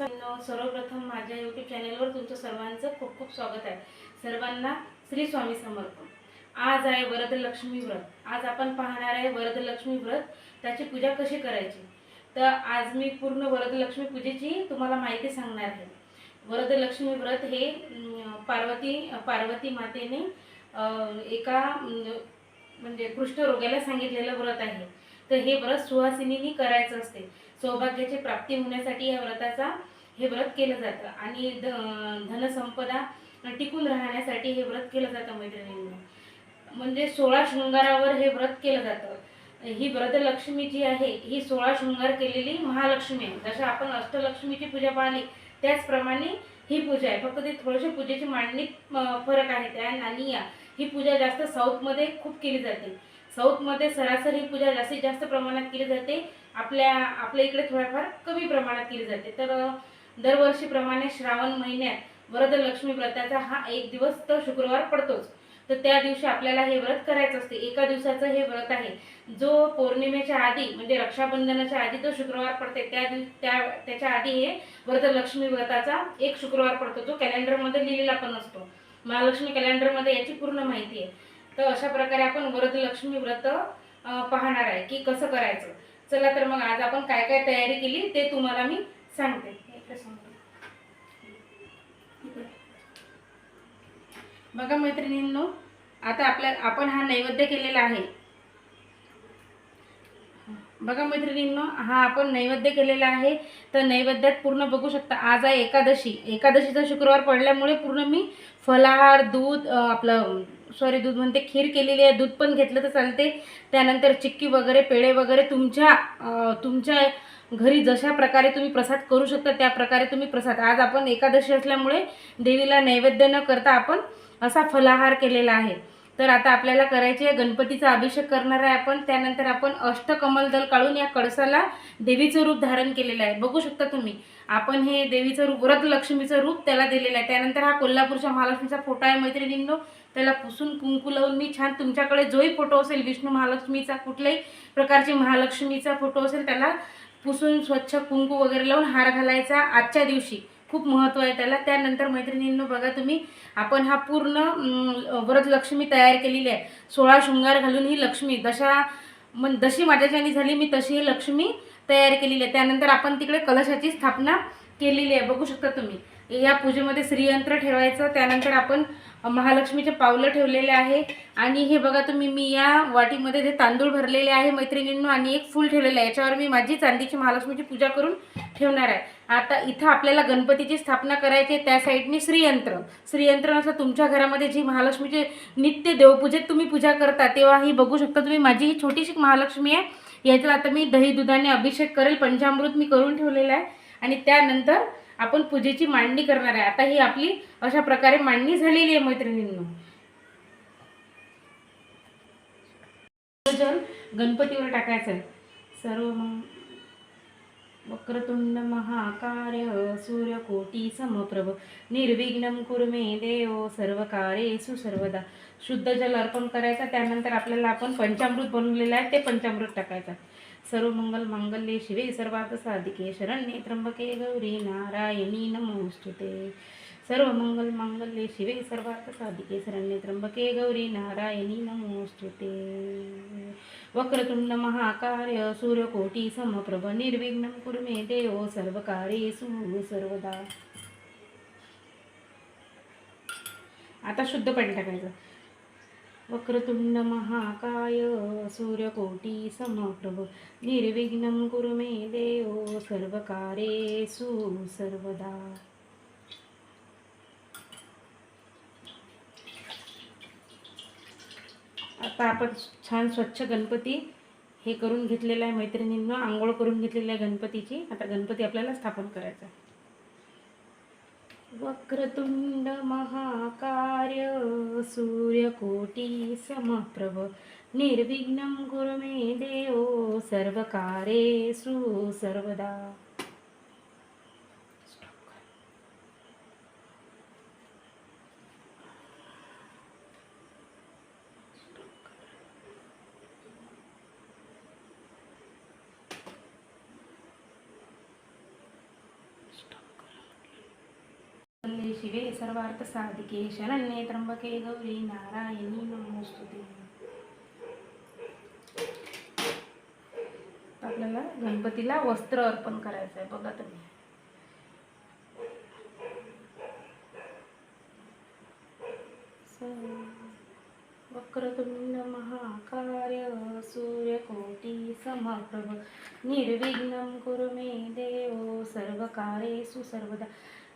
नमस्कार. सर्वप्रथम माझ्या यूट्यूब चॅनलवर तुमचं सर्वांचं खूप खूप स्वागत आहे. सर्वांना श्री स्वामी समर्पण. आज आहे वरदलक्ष्मी व्रत. आज आपण पाहणार आहे वरदलक्ष्मी व्रत. त्याची पूजा कशी करायची? तर आज मी पूर्ण वरदलक्ष्मी पूजेची तुम्हाला माहिती सांगणार आहे. वरदलक्ष्मी व्रत हे पार्वती पार्वती मातेने एका म्हणजे कृष्णरोग्याला सांगितलेलं व्रत आहे. तर हे व्रत सुहासिनीनी करायचं असते. सौभाग्याची प्राप्ती होण्यासाठी या व्रताचा हे व्रत केलं जातं. आणि ध- धनसंपदा टिकून राहण्यासाठी हे व्रत केलं जातं मैत्रिणींना. म्हणजे सोळा शृंगारावर हे व्रत केलं जातं. ही व्रतलक्ष्मी जी आहे ही सोळा शृंगार केलेली महालक्ष्मी आहे. जसं आपण अष्टलक्ष्मीची पूजा पाहिली त्याचप्रमाणे ही पूजा आहे. फक्त ते थोडेसे पूजेची मांडणी फरक आहे. त्या आणि ही पूजा जास्त साऊथमध्ये खूप केली जाते. साऊथमध्ये सरासरी पूजा जास्तीत जास्त प्रमाणात केली जाते. आपल्या आपल्या इकडे थोड्याफार कमी प्रमाणात केली जाते. तर दरवर्षीप्रमाणे श्रावण महिन्यात वरदलक्ष्मी व्रताचा हा एक दिवस तर शुक्रवार पडतोच. तर त्या दिवशी आपल्याला हे व्रत करायचं असते. एका दिवसाचं हे व्रत आहे. जो पौर्णिमेच्या आधी म्हणजे रक्षाबंधनाच्या आधी तो शुक्रवार पडते त्या त्या त्याच्या आधी हे वरदलक्ष्मी व्रताचा एक शुक्रवार पडतो. जो कॅलेंडरमध्ये लिहिलेला पण असतो. महालक्ष्मी कॅलेंडरमध्ये याची पूर्ण माहिती आहे. तर अशा प्रकारे आपण वरदलक्ष्मी व्रत पाहणार आहे की कसं करायचं. चला तर मग आज आपण काय काय तयारी केली ते तुम्हाला मी सांगते. बघा मैत्रिणींनो आता आपल्या आपण हा नैवेद्य केलेला आहे. बघा मैत्रिणींनो हा आपण नैवेद्य केलेला आहे. तर नैवेद्यात पूर्ण बघू शकता आज आहे एकादशी. एकादशीचा शुक्रवार पडल्यामुळे पूर्ण मी फलाहार दूध आपलं सॉरी दूध म्हणते खीर केलेली आहे दूध पण घेतलं तर चालते. त्यानंतर चिक्की वगैरे पेढे वगैरे तुमच्या तुमच्या घरी जशा प्रकारे तुम्ही प्रसाद करू शकता त्या प्रकारे तुम्ही प्रसाद. आज आपण एकादशी असल्यामुळे देवीला नैवेद्य न करता आपण असा फलाहार केलेला आहे. तर आता आपल्याला करायचे आहे गणपतीचा अभिषेक करणार आहे आपण. त्यानंतर आपण अष्टकमल दल काढून या कळसाला देवीचं रूप धारण केलेलं आहे. बघू शकता तुम्ही. आपण हे देवीचं रूप व्रत लक्ष्मीचं रूप त्याला दिलेलं आहे. त्यानंतर हा कोल्हापूरच्या महालक्ष्मीचा फोटो आहे मैत्रिणींनो. त्याला पुसून कुंकू लावून मी छान तुमच्याकडे जोही फोटो असेल विष्णू महालक्ष्मीचा. कुठल्याही प्रकारची महालक्ष्मीचा फोटो असेल त्याला पुसून स्वच्छ कुंकू वगैरे लावून हार घालायचा आजच्या दिवशी. खूप महत्त्व आहे त्याला. त्यानंतर मैत्रिणींनो बघा तुम्ही आपण हा पूर्ण व्रत लक्ष्मी तयार केलेली आहे. सोळा शृंगार घालून ही लक्ष्मी दशा मन जशी माझ्याच्यानी झाली मी तशी ही लक्ष्मी तयार केलेली आहे. त्यानंतर आपण तिकडे कलशाची स्थापना केलेली आहे. बघू शकता तुम्ही. या पूजेमध्ये श्रीयंत्र ठेवायचं. त्यानंतर आपण महालक्ष्मीचे पावलं ठेवलेले आहे. आणि हे बघा तुम्ही मी या वाटीमध्ये जे तांदूळ भरलेले आहे मैत्रिणींनो आणि एक फूल ठेवलेलं आहे. याच्यावर मी माझी चांदीची महालक्ष्मीची पूजा करून ठेवणार आहे. आता इथं आपल्याला गणपतीची स्थापना करायची आहे. त्या साईडनी श्रीयंत्र. श्रीयंत्र नसलं तुमच्या घरामध्ये जी महालक्ष्मीचे नित्य देवपूजेत तुम्ही पूजा करता तेव्हा ही बघू शकता तुम्ही. माझी ही छोटीशी महालक्ष्मी आहे. याचा आता मी दही दुधाने अभिषेक करेल पंचामृत मी करून ठेवलेलं आहे. आणि त्यानंतर आपण पूजेची मांडणी करणार आहे. आता ही आपली अशा प्रकारे मांडणी झालेली आहे मैत्रिणींनो. जल गणपतीवर टाकायचं आहे सर्व मग वक्रतुंड महाकार्य सूर्यकोटी समप्रभ। निर्विघ्न कुर्मे देव सर्व कार्येसु सर्वदा। शुद्ध जल अर्पण करायचं त्यानंतर आपल्याला आपण पंचामृत बनवलेलं आहे ते पंचामृत टाकायचं सर्व मंगल मांगल्ये शिवे सर्वार्थ साधिके शरण्ये त्र्यंबके गौरी नारायणी नमोस्तुते. सर्व मंगल मांगल्ये शिवे सर्वार्थ साधिके शरण्ये त्र्यंबके गौरी नारायणी नमोस्तुते. वक्रतुंड महाकार्य सूर्यकोटी समप्रभ निर्विघ्न कुरु मे देव सर्व कार्येषु सर्वदा. आता शुद्ध पाणी टाकायचं. वक्रतुंड महाकाय सूर्यकोटी समप्रभ निर्विघ्नं कुरु मे देव सर्व कार्येषु सर्वदा. आता आपण छान स्वच्छ गणपती हे करून घेतलेलं आहे मैत्रिणींना आंघोळ करून घेतलेली आहे गणपतीची. आता गणपती आपल्याला स्थापन करायचा आहे. वक्रतुंड महाकार्य सूर्यकोटी समप्रभ निर्विघ्न गुरुमे देव सर्व कार्येषु सर्वदा. शिवे सर्वार्थसाधिके शरण्ये त्र्यंबके गौरी नारायणी नमोस्तुते. आपल्याला गणपतीला वस्त्र अर्पण करायचं आहे बघा तुम्ही. वक्रतुंड महाकार्य सूर्यकोटी समप्रभ निर्विघ्न कुरु मे देव सर्वकारेषु सर्वदा.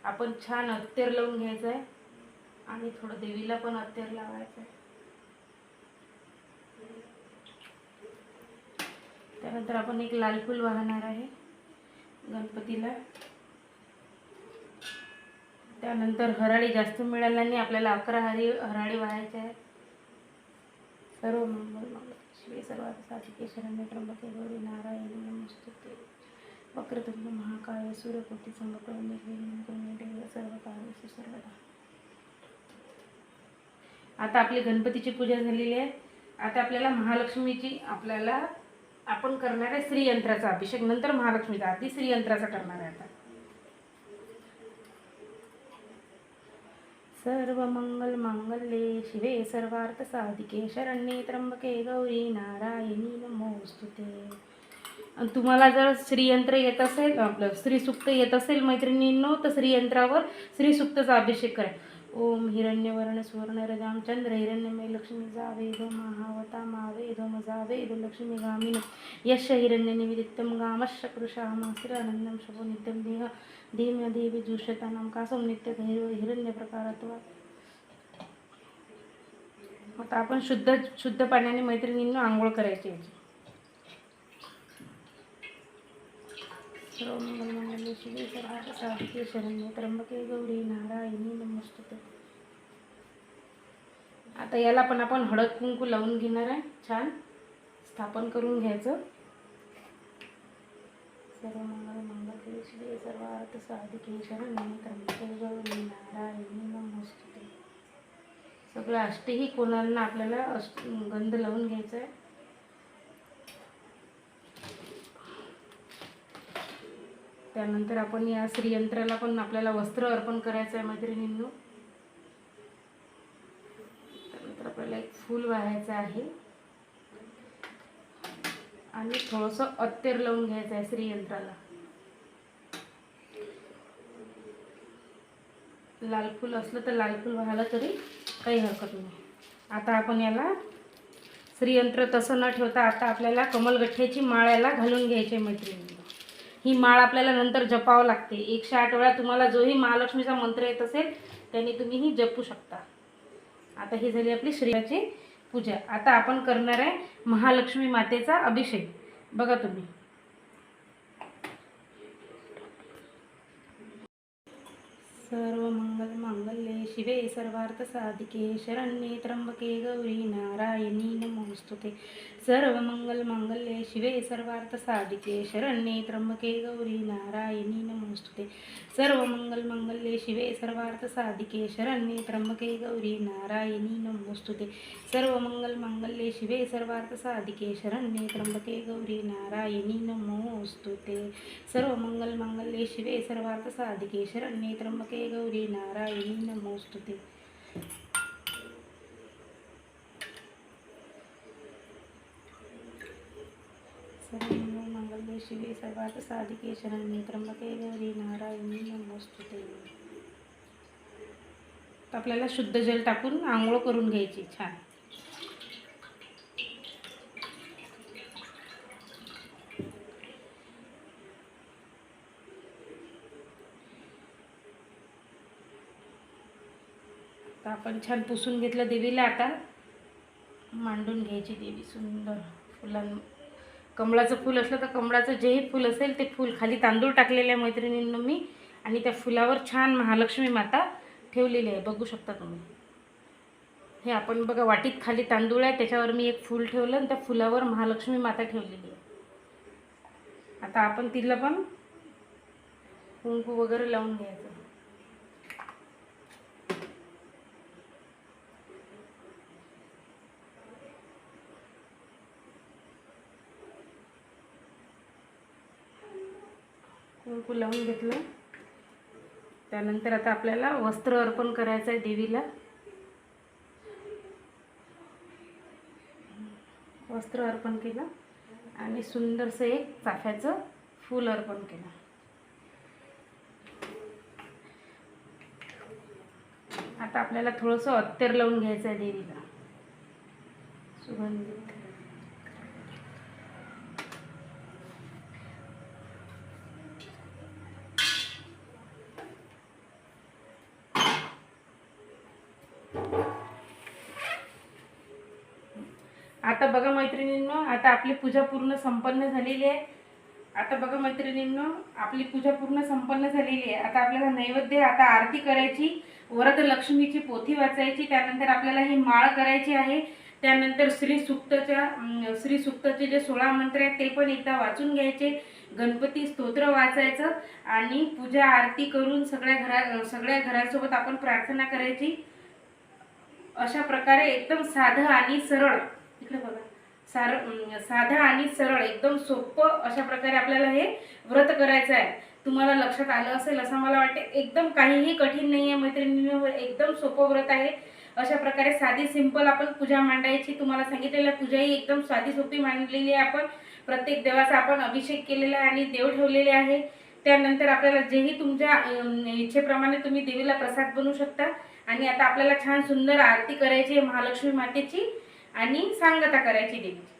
आपण छान अत्तेर लावून घ्यायचं आहे आणि थोडं देवीला पण अत्तेर लावायचं आहे त्यानंतर आपण एक लाल फूल वाहणार आहे गणपतीला. त्यानंतर हराळी जास्त मिळाल्याने आपल्याला अकरा हरी हराळी वाहायचे आहेत सर्व मंगल मंगल शिवे सर्वात साधिके त्र्यंबके गौरी नारायण नमस्ते वक्रतुंड महाकाय सूर्यकोटी संगप्रभ निर्विघ्न देव सर्व कार्य सर्वदा. आता आपली गणपतीची पूजा झालेली आहे. आता आपल्याला महालक्ष्मीची आपल्याला आपण करणार आहे श्रीयंत्राचा अभिषेक. नंतर महालक्ष्मीचा आधी श्रीयंत्राचा करणार आहे आता. सर्व मंगल मांगल्ये शिवे सर्वार्थ साधिके शरण्ये त्र्यंबके गौरी नारायणी नमोस्तुते. आणि तुम्हाला जर श्रीयंत्र येत असेल आपलं श्रीसुक्त येत असेल मैत्रिणींनो तर श्रीयंत्रावर श्रीसुक्तचा अभिषेक करा. ओम हिरण्यवर्ण सुवर्ण रामचंद्र हिरण्यमय लक्ष्मी जावेद महावता मावेद मजावेद लक्ष्मी गामिन। यश हिरण्य निविदित्तम गामश्च आनंदम शभो नित्यम देह धीम्य देवी जुषतानाम कासम नित्य हिरव हिरण्य प्रकारात्वा। आता आपण शुद्ध शुद्ध पाण्याने मैत्रिणींना आंघोळ करायची याची सर्व मंगल शिवे सर्वार्थ साधिके शरण्ये त्र्यंबके गौरी नारायणी नमस्ते. आता याला पण आपण हळद कुंकू लावून घेणार आहे. छान. स्थापन करून घ्यायचं. सर्व मंगल मंगल श्री सर्वार्थ साधिके शरण्ये त्र्यंबके गौरी नारायणी नमस्तुते सगळं अष्टही कोणाला आपल्याला अष्ट गंध लावून घ्यायचं आहे. त्यानंतर आपण या श्रीयंत्राला पण आपल्याला वस्त्र अर्पण करायचं आहे मैत्रिणींनो. त्यानंतर आपल्याला एक फूल वाहायचं आहे. आणि थोडंसं अत्तेर लावून घ्यायचं आहे श्रीयंत्राला. लाल फूल असलं तर लाल फूल व्हायला तरी काही हरकत नाही. आता आपण याला श्रीयंत्र तसं न ठेवता आता आपल्याला कमलगठ्ठ्याची माळ्याला घालून घ्यायची मैत्रिणी. ही माळ आपल्याला नंतर जपावं लागते. एकशे आठ वेळा तुम्हाला जोही महालक्ष्मीचा मंत्र येत असेल त्याने तुम्ही ही जपू शकता. आता ही झाली आपली श्रीयाची पूजा. आता आपण करणार आहे महालक्ष्मी मातेचा अभिषेक. बघा तुम्ही. सर्व मंगल मांगल्ये शिवे सर्वार्थ साधिके. शरण्ये त्र्यंबके गौरी नारायणी नमोस्तुते. सर्व मंगल मांगल्ये शिवे सर्वार्थ साधिके. शरण्ये त्र्यंबके गौरी नारायणी नमोस्तुते. सर्व मंगल मंगल्ये शिवे सर्वार्थ साधिके. शरण्ये त्र्यंबके गौरी नारायणी नमोस्तुते. सर्व मंगल मांगल्ये शिवे सर्वार्थ साधिके. शरण्ये त्र्यंबके गौरी नारायणी नमोस्तुते. सर्व मंगल मांगल्ये शिवे सर्वार्थ साधिके. शरण्ये त्र्यंबके गौरी नारायणी नमोस्तुते. सर्व मंगल मांगल्ये शिवे सर्वार्थ साधिके शरण्ये त्र्यंबके गौरी नारायणी नमोस्तुते. तर आपल्याला शुद्ध जल टाकून आंघोळ करून घ्यायची छान. आता आपण छान पुसून घेतलं देवीला आता. मांडून घ्यायची देवी सुंदर फुलां कमळाचं फूल असलं तर कमळाचं जेही फूल असेल ते फूल. खाली तांदूळ टाकलेले आहे मैत्रिणींना मी आणि त्या फुलावर छान महालक्ष्मी माता ठेवलेली आहे. बघू शकता तुम्ही. हे आपण बघा वाटीत खाली तांदूळ आहे त्याच्यावर मी एक फूल ठेवलं आणि त्या फुलावर महालक्ष्मी माता ठेवलेली आहे. आता आपण तिला पण कुंकू वगैरे लावून घ्यायचं. कुंकू लावून घेतलं. त्यानंतर आता आपल्याला वस्त्र अर्पण करायचं आहे देवीला. वस्त्र अर्पण केलं आणि सुंदरसं एक चाफ्याचं फूल अर्पण केलं. आता आपल्याला थोडंसं अत्तर लावून घ्यायचं आहे देवीला. सुगंधित. आता बघा मैत्रिणींनो आता आपली पूजा पूर्ण संपन्न झालेली आहे. आता बघा मैत्रिणींनो आपली पूजा पूर्ण संपन्न झालेली आहे. आता आपल्याला नैवेद्य आता आरती करायची वरद लक्ष्मीची पोथी वाचायची त्यानंतर आपल्याला ही माळ करायची आहे. त्यानंतर श्री सुक्तच्या श्री सुक्तचे जे सोळा मंत्र आहेत ते पण एकदा वाचून घ्यायचे. गणपती स्तोत्र वाचायचं आणि पूजा आरती करून सगळ्या घरा सगळ्या घरासोबत आपण प्रार्थना करायची. अशा प्रकारे एकदम साधं आणि सरळ. इकडे बघा. सार साधा आणि सरळ एकदम सोपं अशा प्रकारे आपल्याला हे व्रत करायचं आहे. तुम्हाला लक्षात आलं असेल असं मला वाटते. एकदम काहीही कठीण नाही आहे मैत्रिणींनो एकदम सोपं व्रत आहे. अशा प्रकारे साधी सिंपल आपण पूजा मांडायची तुम्हाला सांगितलेलं. पूजाही एकदम साधी सोपी मांडलेली आहे आपण. प्रत्येक देवाचा आपण अभिषेक केलेला आहे आणि देव ठेवलेले आहे. त्यानंतर आपल्याला जेही तुमच्या इच्छेप्रमाणे तुम्ही देवीला प्रसाद बनवू शकता. आणि आता आपल्याला छान सुंदर आरती करायची आहे महालक्ष्मी मातेची. आणि सांगता करायची देवीची